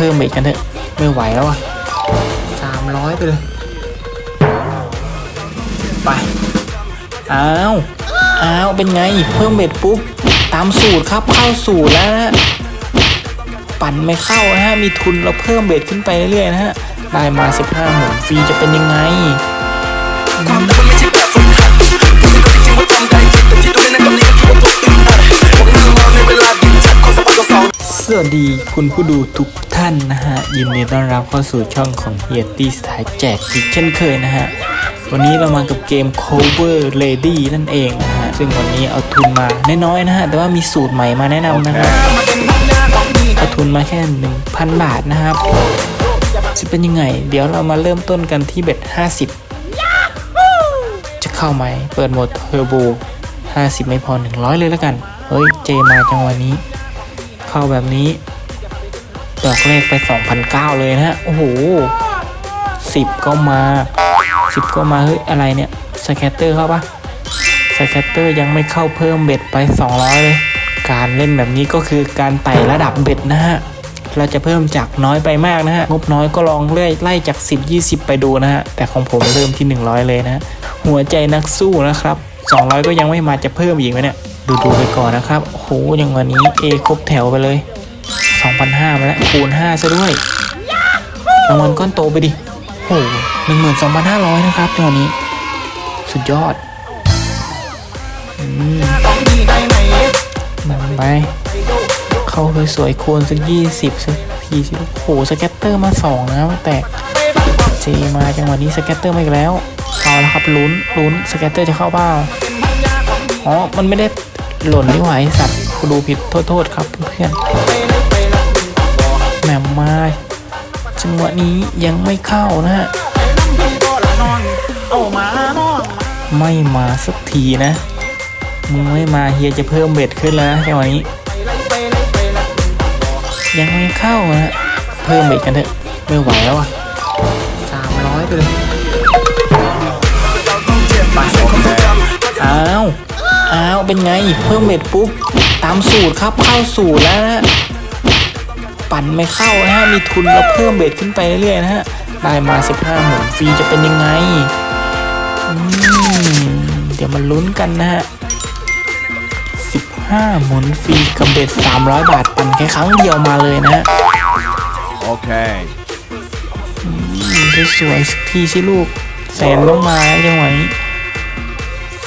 พิ่มเบ็ดกันเถอะไม่ไหวแล้วอะสามร้อยไปเลย ไปอ้าวอ้าวเป็นไงเพิ่มเบ็ดปุ๊บตามสูตรครับเข้าสูตรแล้วนะปั่นไม่เข้านะฮะมีทุนเราเพิ่มเบ็ดขึ้นไปเรื่อยๆนะฮะได้มา 15หมุนฟรีจะเป็นยังไง วัสดีคุณผู้ดูทุกท่านนะฮะ ยินดีต้อนรับเข้าสู่ช่องของเฮียตี้สไตล์แจกอีกเช่นเคยนะฮะ วันนี้เรามากับเกม Cover Lady นั่นเองนะฮะ ซึ่งวันนี้เอาทุนมาน้อยๆนะฮะ แต่ว่ามีสูตรใหม่มาแนะนำนะครับเอาทุนมาแค่ 1,000 บาทนะครับจะเป็นยังไง เดี๋ยวเรามาเริ่มต้นกันที่เบ็ด50 จะเข้าไหม เปิดโหมดเทอร์โบ50 ไม่พอ 100 เลยแล้วกัน เฮ้ย เจมาจังหวะนี้ เข้าแบบนี้ ดอกแรกไป 2,009 เลยนะฮะ โอ้โหสิบก็มาสิบก็มา เฮ้ย อะไรเนี่ยสแคตเตอร์เข้าปะสแคตเตอร์ยังไม่เข้าเพิ่มเบ็ดไป 200 เลย การเล่นแบบนี้ก็คือการไต่ระดับเบ็ดนะฮะเราจะเพิ่มจากน้อยไปมากนะฮะ งบน้อยก็ลองเลื่อยไล่จาก 10 20 ไปดูนะฮะ แต่ของผมเริ่มที่ 100 เลยนะฮะหัวใจนักสู้นะครับ 200 ก็ยังไม่มาจะเพิ่มอีกไหมเนี่ย ดูดูๆไปก่อนนะครับโอ้โหอย่างวันนี้ A ครบแถวไปเลย 2,500มาแล้วคูณ5ซะด้วยรางวัลก้อนโตไปดิโอ้โห12,500นะครับจังหวะนี้ สุดยอดอืมนำไป เข้าสวยคูณสักยี่สิบสักทีสิโอ้โหสแกตเตอร์มาสองนะแตกเจมาจังหวะนี้สแกตเตอร์มาอีกแล้วเอาละครับลุ้นลุ้นสแกตเตอร์จะเข้าเปล่าอ๋อ มันไม่ได้ หล่นนี่หว่าไอสัตว์กูดูผิดโทษโทษครับเพื่อนแหม่มมาจังหวะนี้ยังไม่เข้านะฮะไม่มาสักทีนะมึงไม่มาเฮียจะเพิ่มเบ็ดขึ้นแล้วนะจังหวะนี้ ยังไม่เข้านะเพิ่มอีกกันเถอะไม่ไหวแล้วอะสามร้อยไปเลย เป็นไง เพิ่มเบ็ดปุ๊บ ตามสูตรครับเข้าสูตรแล้วนะฮะปั่นไม่เข้านะฮะมีทุนเราเพิ่มเบ็ดขึ้นไปเรื่อยๆนะฮะได้มา 15หมุนฟรีจะเป็นยังไงอืมเดี๋ยวมาลุ้นกันนะฮะ15หมุนฟรีกับเบ็ด300 บาทปั่นแค่ครั้งเดียวมาเลยนะฮะ Okay. อืมสวยๆสักทีสิลูกแสนต้องมาแล้วจังหวะนี้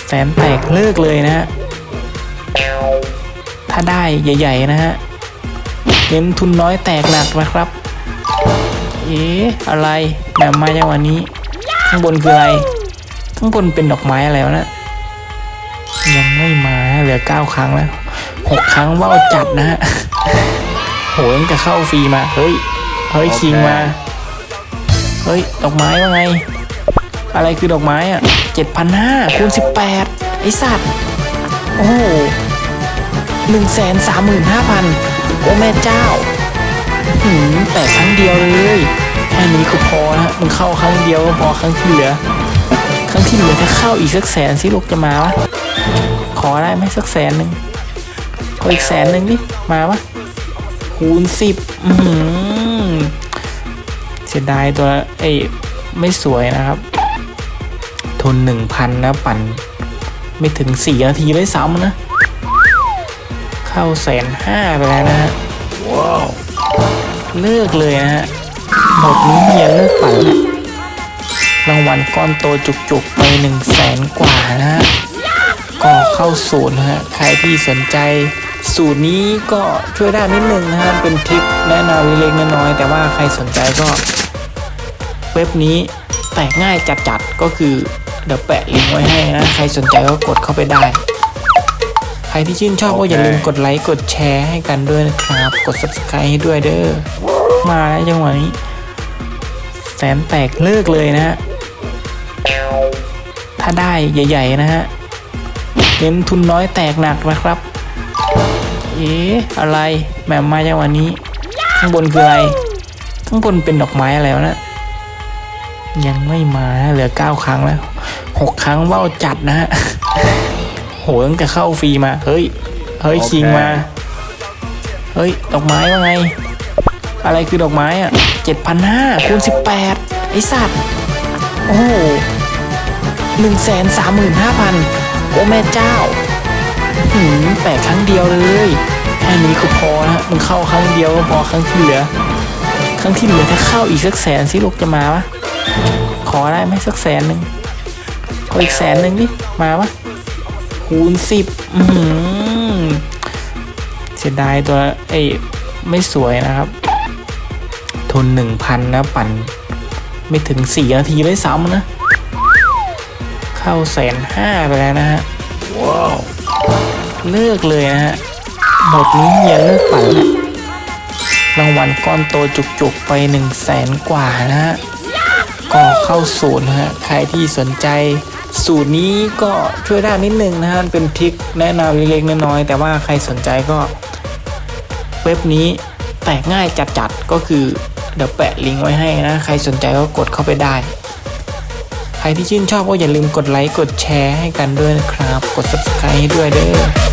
แสนแตกเลิกเลยนะฮะ ถ้าได้ใหญ่ๆนะฮะเน้นทุนน้อยแตกหนักนะครับ เอ๊ะอะไรแบบมาจังหวะนี้ ข้างบนคืออะไร ข้างบนเป็นดอกไม้อะไรวะนะยังไม่มาเหลือเก้าครั้งแล้วหกครั้งว่าจัดนะฮะโหยังจะเข้าฟรีมา เฮ้ย เฮ้ยคคิงมา เฮ้ย ดอกไม้ว่าไง อะไรคือดอกไม้อะเจ็ดพันห้าคูณสิบแปดไอสัตว์ โอ้โห หนึ่งแสนสามหมื่นห้าพันโอ้แม่เจ้าหืมแต่ครั้งเดียวเลยแค่นี้ก็พอนะมึงเข้าครั้งเดียวก็พอครั้งที่เหลือ ครั้งที่เหลือจะเข้าอีกสักแสนสิลูกจะมาวะขอได้ไหมสักแสนหนึ่งขออีกแสนหนึ่งดิมาวะคูณสิบหือเสียดายตัวไอ้ไม่สวยนะครับ ทุนหนึ่งพันนะปั่น ไม่ถึงสี่นาทีเลยซ้ำนะ เข้าแสนห้าไปแล้วนะฮะเลิกเลยนะฮะหมดนี้เฮียเลิกปั่นแล้วรางวัลก้อนโตจุกๆไปหนึ่งแสนกว่านะฮะก็เข้าสูตรนะฮะใครที่สนใจสูตรนี้ก็ช่วยได้นิดนึงนะฮะเป็นทริคแนะนำเล็กๆน้อยๆแต่ว่าใครสนใจก็เว็บนี้แตกง่ายจัดๆก็คือเดี๋ยวแปะลิงก์ไว้ให้นะ ใครสนใจก็กดเข้าไปได้ใครที่ชื่นชอบก็อย่าลืมกดไลค์กดแชร์ให้กันด้วยนะครับ กด subscribe ให้ด้วยเด้อมาแล้วจังหวะนี้ แสนแตกเลิกเลยนะฮะถ้าได้ใหญ่ๆนะฮะเน้นทุนน้อยแตกหนักนะครับ เอ๊ะอะไรแบบมาจังหวะนี้ ข้างบนคืออะไร ข้างบนเป็นดอกไม้อะไรวะนะยังไม่มานะเหลือเก้าครั้งแล้วหกครั้งว่าวจัดนะฮะ โหตั้งแต่เข้าฟรีมา เฮ้ย เฮ้ยโอเคคิงมา เฮ้ย ดอกไม้ว่าไงออะไรคือดอกไม้อะเจ็ดพันห้าคูณสิบแปดไอสัตว์ โอ้โหหนึ่งแสนสามหมื่นห้าพันโอ้แม่เจ้าหืมแปดครั้งเดียวเลย แค่นี้ก็พอนะมึงเข้าครั้งเดียวก็พอครั้งที่เหลือ ครั้งที่เหลือถ้าเข้าอีกสักแสนสิลูกจะมาปะขอได้ไหมสักแสนหนึ่งขออีกแสนหนึ่งดิ มาปะ คูณสิบเสียดายตัวไอ้ไม่สวยนะครับ ทุนหนึ่งพันนะปั่น ไม่ถึงสี่นาทีเลยซ้ำนะ เข้าแสนห้าไปแล้วนะฮะ ว้าว เลิกเลยนะฮะหมดนี้อย่าเลิกปั่นนะรางวัลก้อนโตจุกๆ ไปหนึ่งแสนกว่านะฮะ ก็เข้าสูตรนะฮะ ใครที่สนใจ สูตรนี้ก็ช่วยได้นิดนึงนะฮะเป็นทริคแนะนำเล็กๆน้อยๆแต่ว่าใครสนใจก็ เว็บนี้แตกง่ายจัดๆก็คือเดี๋ยวแปะลิงก์ไว้ให้นะ ใครสนใจก็กดเข้าไปได้ ใครที่ชื่นชอบก็อย่าลืมกดไลค์กดแชร์ให้กันด้วยนะครับ กด subscribe ให้ด้วยเด้อ